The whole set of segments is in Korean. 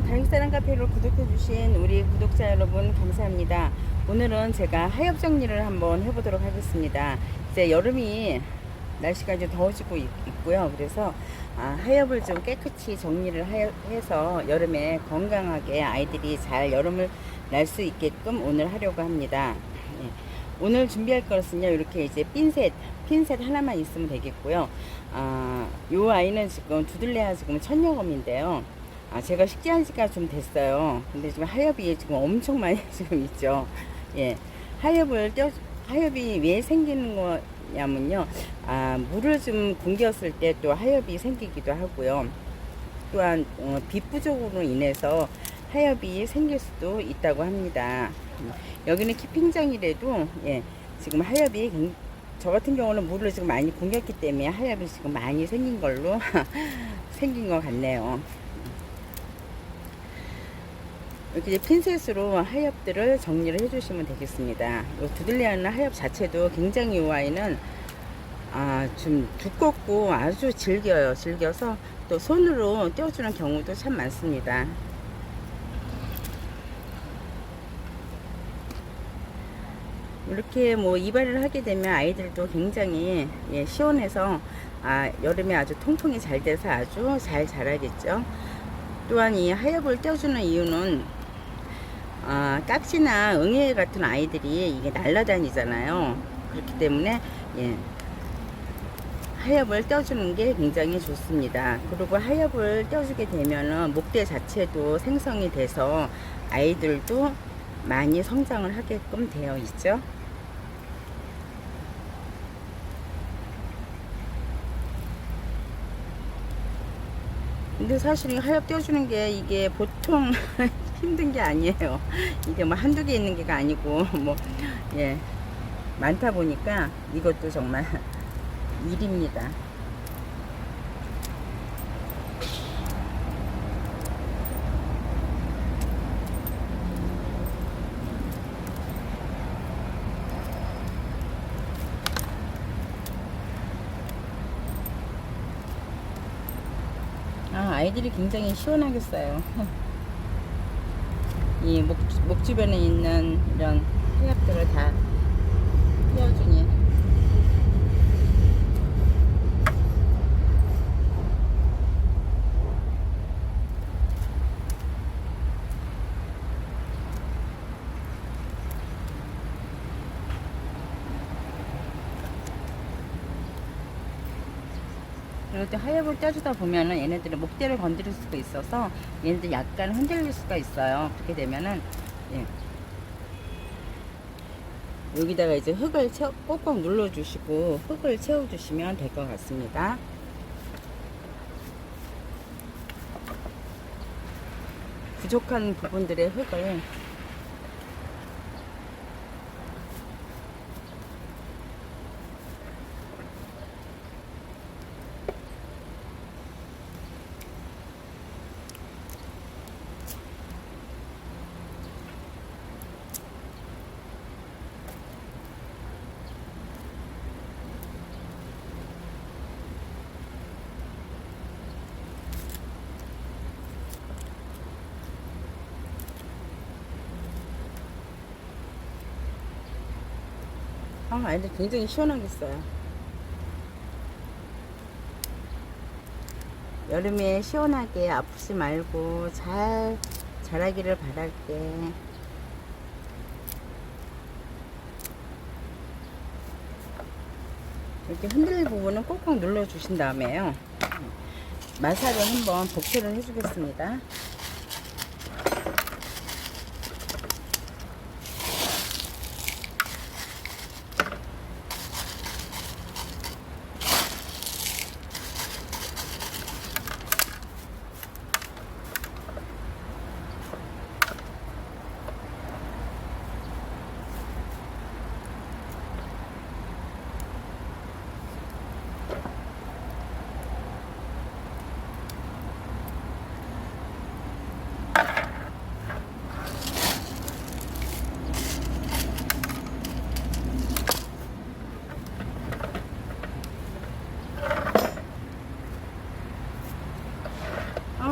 채널을 구독해주신 우리 구독자 여러분 감사합니다. 오늘은 제가 하엽 정리를 한번 해보도록 하겠습니다. 이제 여름이 날씨가 이제 더워지고 있, 고요 그래서 아, 하엽을 좀 깨끗이 정리를 하- 해서 여름에 건강하게 아이들이 잘 여름을 날 수 있게끔 오늘 하려고 합니다. 예. 오늘 준비할 것은요 이렇게 이제 핀셋 핀셋 하나만 있으면 되겠고요. 아, 요 아이는 지금 두들레아 지금 천여검인데요. 아, 제가 식재한 지가 좀 됐어요. 근데 지금 하엽이 지금 엄청 많이 지금 있죠. 예. 하엽을 떼어, 하엽이 왜 생기는 거냐면요. 아, 물을 좀 굶겼을 때 또 하엽이 생기기도 하고요. 또한, 어, 빛 부족으로 인해서 하엽이 생길 수도 있다고 합니다. 음, 여기는 키핑장이라도, 예, 지금 하엽이 굉- 저 같은 경우는 물을 지금 많이 굶겼기 때문에 하엽이 지금 많이 생긴 걸로 생긴 것 같네요. 이렇게 핀셋으로 하엽들을 정리를 해주시면 되겠습니다. 이 두들레아는 하엽 자체도 굉장히 이 아이는 아, 좀 두껍고 아주 질겨요. 질겨서 또 손으로 떼어주는 경우도 참 많습니다. 이렇게 뭐 이발을 하게 되면 아이들도 굉장히 예, 시원해서 아, 여름에 아주 통풍이 잘 돼서 아주 잘 자라겠죠. 또한 이 하엽을 떼어주는 이유는 아, 깍지나 응애 같은 아이들이 이게 날아다니잖아요. 그렇기 때문에 예, 하엽을 떼어주는 게 굉장히 좋습니다. 그리고 하엽을 떼어주게 되면은 목대 자체도 생성이 돼서 아이들도 많이 성장을 하게끔 되어 있죠. 근데 사실 이 하엽 떼어주는 게 이게 보통 힘든 게 아니에요. 이게 뭐 한두 개 있는 게가 아니고 뭐 예 많다 보니까 이것도 정말 일입니다. 아, 아이들이 굉장히 시원하겠어요. 이 목, 목 주변에 있는 이런 하엽들을 다 떼어주니. 그리고 또 하엽을 떼주다 보면은 얘네들은 목대를 건드릴 수가 있어서 얘네들 약간 흔들릴 수가 있어요. 그렇게 되면은 예. 여기다가 이제 흙을 채워, 꼭꼭 눌러주시고 흙을 채워주시면 될 것 같습니다. 부족한 부분들의 흙을 아, 아이들 굉장히 시원하겠어요. 여름에 시원하게 아프지 말고 잘 자라기를 바랄게. 이렇게 흔들릴 부분은 꼭꼭 눌러 주신 다음에요. 마사를 한번 복제를 해주겠습니다.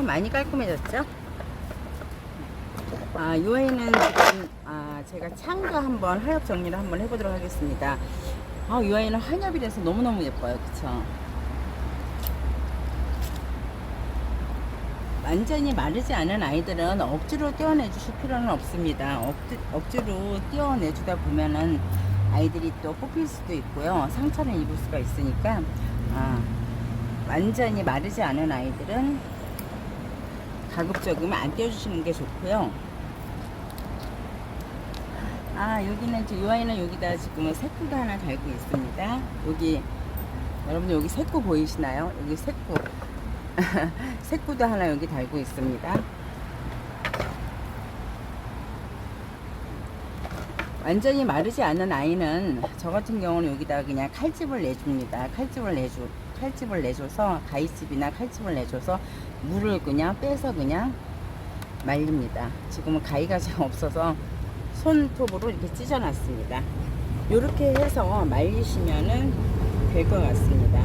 어, 많이 깔끔해졌죠? 아, 이 아이는 지금 아, 제가 창도 한번 하엽 정리를 한번 해보도록 하겠습니다. 아, 이 아이는 한엽이라서 너무너무 예뻐요. 그쵸? 완전히 마르지 않은 아이들은 억지로 떼어내 주실 필요는 없습니다. 억, 억지로 떼어내 주다 보면은 아이들이 또 뽑힐 수도 있고요. 상처를 입을 수가 있으니까 아, 완전히 마르지 않은 아이들은 가급적이면 안 떼어주시는 게 좋고요. 아 여기는 이 아이는 여기다 지금은 새꾸가 하나 달고 있습니다. 여기 여러분들 여기 새꾸 보이시나요? 여기 새꾸 새꾸도 하나 여기 달고 있습니다. 완전히 마르지 않은 아이는 저 같은 경우는 여기다 그냥 칼집을 내줍니다. 칼집을 내주 칼집을 내줘서 가위집이나 칼집을 내줘서 물을 그냥 빼서 그냥 말립니다. 지금은 가위가 잘 없어서 손톱으로 이렇게 찢어놨습니다. 이렇게 해서 말리시면은 될 것 같습니다.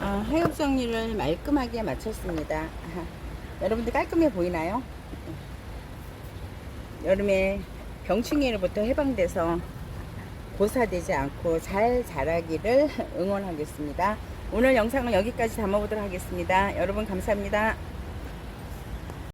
아, 하엽 정리를 말끔하게 마쳤습니다. 여러분들 깔끔해 보이나요? 여름에 병충해로부터 해방돼서 고사되지 않고 잘 자라기를 응원하겠습니다. 오늘 영상은 여기까지 담아보도록 하겠습니다. 여러분 감사합니다.